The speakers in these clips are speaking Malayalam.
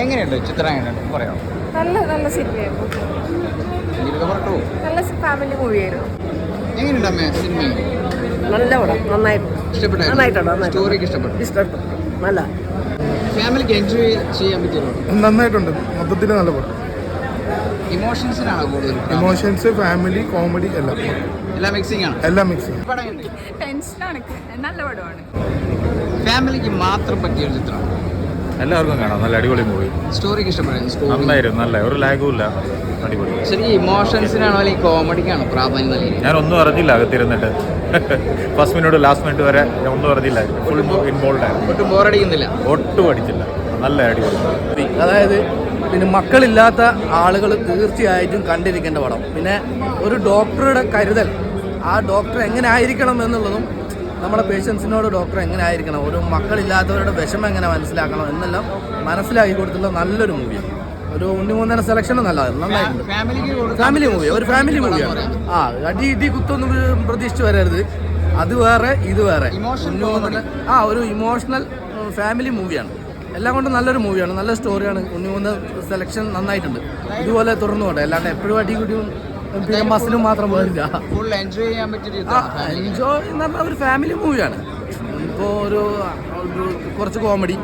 എങ്ങനെയുണ്ട്? ചിത്രം എങ്ങനെയുണ്ട്? പറയാം നല്ല നല്ല സിനിമയായിരുന്നു. നല്ല ഫാമിലി മൂവിയായിരുന്നു എങ്ങനെയുണ്ട് അമ്മേ സിനിമ? നല്ല പടം. നന്നായിട്ട് ഇഷ്ടപ്പെട്ടായിരുന്നു. സ്റ്റോറിക്ക് ഇഷ്ടപ്പെട്ടു? ഇഷ്ടപ്പെട്ടു. നല്ല. ഫാമിലിക്ക് എൻജോയ് ചെയ്യാൻ പറ്റിയ നന്നായിട്ടുണ്ട്. മൊത്തത്തിൽ നല്ല പടം. ഇമോഷൻസിനാണോ കൂടുതൽ ഇമോഷൻസ് ഫാമിലി കോമഡി എല്ലാം. എല്ലാം മിക്സിംഗ് ആണ്? എല്ലാം മിക്സിംഗ് ടെൻഷനാണ് നല്ല പടമാണ്. ഫാമിലിക്ക് മാത്രം പറ്റിയ ഒരു ചിത്രം. എല്ലാവർക്കും കാണാം. നല്ല അടിപൊളി മൂവി സ്റ്റോറിക്ക് ഇഷ്ടപ്പെടുന്നു നന്നായിരുന്നു നല്ല. ഒരു ലാഗും ഇല്ല. അടിപൊളി. ശരിക്കും ഇമോഷൻസിനാണോ അല്ലെങ്കിൽ കോമഡിക്കാണോ പ്രാധാന്യം നൽകിയത് ഞാൻ ഒന്നും അറിഞ്ഞില്ല അകത്തിരുന്നിട്ട്. ഫസ്റ്റ് മിനിറ്റ് ലാസ്റ്റ് മിനിറ്റ് വരെ ഞാൻ ഒന്നും അറിഞ്ഞില്ല. ഫുൾ ഇൻവോൾവ് ആയിരുന്നു. ഒട്ടും ബോറടിക്കുന്നില്ല. ഒട്ടും അടിച്ചില്ല. നല്ല അടിപൊളി. അതായത് പിന്നെ മക്കളില്ലാത്ത ആളുകൾ തീർച്ചയായിട്ടും കണ്ടിരിക്കേണ്ട പടം. പിന്നെ ഒരു ഡോക്ടറുടെ കരുതൽ. ആ ഡോക്ടർ എങ്ങനെ ആയിരിക്കണം എന്നുള്ളതും നമ്മുടെ പേഷ്യൻസിനോട് ഡോക്ടർ എങ്ങനെ ആയിരിക്കണം ഒരു മക്കളില്ലാത്തവരുടെ വിഷമം എങ്ങനെ മനസ്സിലാക്കണം എന്നെല്ലാം മനസ്സിലാക്കി കൊടുത്തുള്ള നല്ലൊരു മൂവിയാണ് ഒരു ഉണ്ണിമൂന്നര സെലക്ഷനും നല്ലതായിരുന്നു നന്നായിട്ടുണ്ട്. ഫാമിലി മൂവി ഒരു ഫാമിലി മൂവിയാണ് ആ അടി ഇടി കുത്തൊന്നും പ്രതീക്ഷിച്ച് വരരുത്. അത് വേറെ ഇത് വേറെ. ഉണ്ണിമൂന്നര ആ ഒരു ഇമോഷണൽ ഫാമിലി മൂവിയാണ് എല്ലാം കൊണ്ടും നല്ലൊരു മൂവിയാണ് നല്ല സ്റ്റോറിയാണ് ഉണ്ണിമൂന്ന് സെലക്ഷൻ നന്നായിട്ടുണ്ട്. ഇതുപോലെ തുറന്നു പോട്ടെ. അല്ലാണ്ട് എപ്പോഴും അടി കുടിയും പിന്നെ മസിലും മാത്രം പോയില്ല. ഫുൾ എൻജോയ് ചെയ്യാൻ പറ്റിയ. എൻജോയ് എന്ന് പറഞ്ഞാൽ ഒരു ഫാമിലി മൂവിയാണ് ഇപ്പോൾ ഒരു ഒരു കുറച്ച് കോമഡി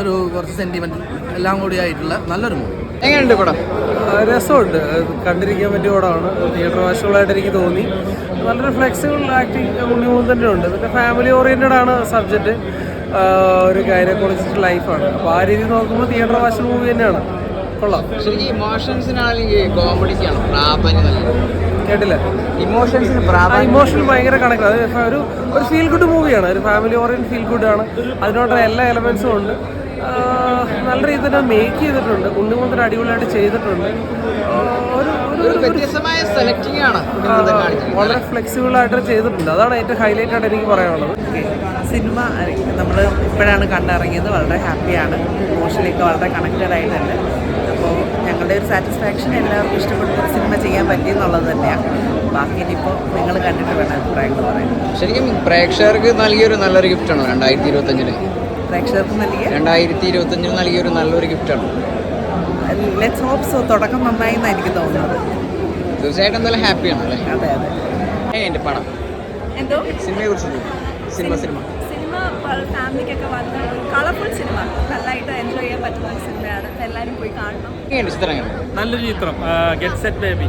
ഒരു കുറച്ച് സെന്റിമെന്റ് എല്ലാം കൂടി ആയിട്ടുള്ള നല്ലൊരു മൂവി എങ്ങനെയുണ്ട് പടം? രസമുണ്ട്. കണ്ടിരിക്കാൻ പറ്റിയ പടമാണ്. തിയേറ്റർ വാശുകളായിട്ട് എനിക്ക് തോന്നി. നല്ലൊരു ഫ്ലെക്സിബിൾ ആക്ടിങ് ഉണ്ണിമൂന്ന് തന്നെ ഉണ്ട്. പിന്നെ ഫാമിലി ഓറിയന്റഡ് ആണ് സബ്ജക്റ്റ് ഒരു ഗൈനക്കോളജിസ്റ്റ് ലൈഫാണ് അപ്പോൾ ആ രീതിയിൽ നോക്കുമ്പോൾ തിയേറ്റർ വാശൽ മൂവി തന്നെയാണ്. കൊള്ളാം. ശരിക്കും ഇമോഷൻസിനാണെങ്കിൽ കോമഡിക്കാണ് പ്രാധാന്യം നൽകിയത് കേട്ടില്ല. ഇമോഷൻസിന് ഇമോഷൻ ഭയങ്കര കണക്ട് അത് ഒരു ഒരു ഫീൽ ഗുഡ് മൂവിയാണ് ഒരു ഫാമിലി ഓറിയൻ ഫീൽ ഗുഡ് ആണ്. അതിനോട് എല്ലാ എലമെന്റ്സും ഉണ്ട്. നല്ല രീതിയിൽ തന്നെ മേക്ക് ചെയ്തിട്ടുണ്ട്. ഉണ്ണിമുന്തൻ അടിപൊളിയായിട്ട് ചെയ്തിട്ടുണ്ട്. വളരെ ഫ്ലെക്സിബിൾ ആയിട്ട് ചെയ്തിട്ടുണ്ട്. അതാണ് ഏറ്റവും ഹൈലൈറ്റ് ആയിട്ട് എനിക്ക് പറയാനുള്ളത്. സിനിമ നമ്മൾ ഇപ്പോഴാണ് കണ്ടിറങ്ങിയത്. വളരെ ഹാപ്പിയാണ് ഇമോഷണലിയൊക്കെ വളരെ കണക്റ്റഡ് ആയിട്ടുണ്ട്. ഞങ്ങളുടെ ഒരു സാറ്റിസ്ഫാക്ഷൻ എല്ലാവർക്കും ഇഷ്ടപ്പെടുന്ന ഒരു സിനിമ ചെയ്യാൻ പറ്റിയെന്നുള്ളത് തന്നെയാണ് ബാക്കി ഇനിയിപ്പോൾ നിങ്ങൾ കണ്ടിട്ട് വേണം അഭിപ്രായങ്ങൾ പറയാൻ. ശരിക്കും പ്രേക്ഷകർക്ക് നൽകിയൊരു നല്ലൊരു ഗിഫ്റ്റാണ് രണ്ടായിരത്തി ഇരുപത്തഞ്ചിന് പ്രേക്ഷകർക്ക് നൽകിയ? രണ്ടായിരത്തി ഇരുപത്തഞ്ചിന് നൽകിയൊരു നല്ലൊരു ഗിഫ്റ്റാണ് ലെറ്റ്സ് ഹോപ്പ് സോ തുടക്കം നന്നായി എന്നാണ് എനിക്ക് തോന്നുന്നത്. തീർച്ചയായിട്ടും എന്തായാലും ഹാപ്പിയാണ് അല്ലേ? അതെ അതെ. എന്റെ പടം എന്തോ? സിനിമയെ കുറിച്ച് സിനിമ സിനിമ. ഫാമിലിക്കൊക്കെ വന്ന കളർഫുൾ സിനിമ. എൻജോയ് ചെയ്യാൻ പറ്റുന്ന ഒരു സിനിമയാണ്. എല്ലാവരും പോയി കാണണം. നല്ലൊരു ചിത്രം. ഗെറ്റ് സെറ്റ് ബേബി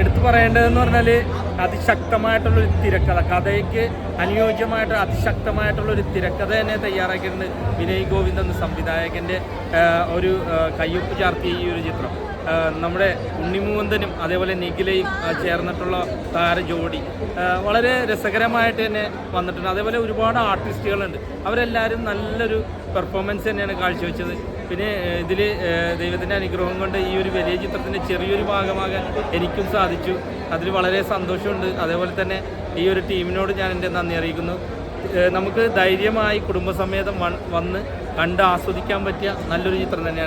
എടുത്തു പറയേണ്ടതെന്ന് പറഞ്ഞാൽ അതിശക്തമായിട്ടുള്ളൊരു തിരക്കഥ. കഥയ്ക്ക് അനുയോജ്യമായിട്ട് അതിശക്തമായിട്ടുള്ളൊരു തിരക്കഥ തന്നെ തയ്യാറാക്കിയിട്ടുണ്ട് വിനയ് ഗോവിന്ദ് എന്ന സംവിധായകന്റെ ഒരു കയ്യൊപ്പ് ചാർത്തിയ ഈ ഒരു ചിത്രം. നമ്മുടെ ഉണ്ണിമൂന്തനും അതേപോലെ നിഖിലയും ചേർന്നിട്ടുള്ള താര ജോഡി. വളരെ രസകരമായിട്ട് തന്നെ വന്നിട്ടുണ്ട്. അതേപോലെ ഒരുപാട് ആർട്ടിസ്റ്റുകളുണ്ട്. അവരെല്ലാവരും നല്ലൊരു പെർഫോമൻസ് തന്നെയാണ് കാഴ്ചവെച്ചത്. പിന്നെ ഇതിൽ ദൈവത്തിന്റെ അനുഗ്രഹം കൊണ്ട് ഈ ഒരു വലിയ ചിത്രത്തിന്റെ ചെറിയൊരു ഭാഗമാകാൻ എനിക്കും സാധിച്ചു. അതിൽ വളരെ സന്തോഷമുണ്ട്. അതേപോലെ തന്നെ ഈ ഒരു ടീമിനോട് ഞാൻ എന്റെ നന്ദി അറിയിക്കുന്നു. നമുക്ക് ധൈര്യമായി കുടുംബസമേതം വന്ന് കണ്ട് ആസ്വദിക്കാൻ പറ്റിയ നല്ലൊരു ചിത്രം തന്നെയാണ്.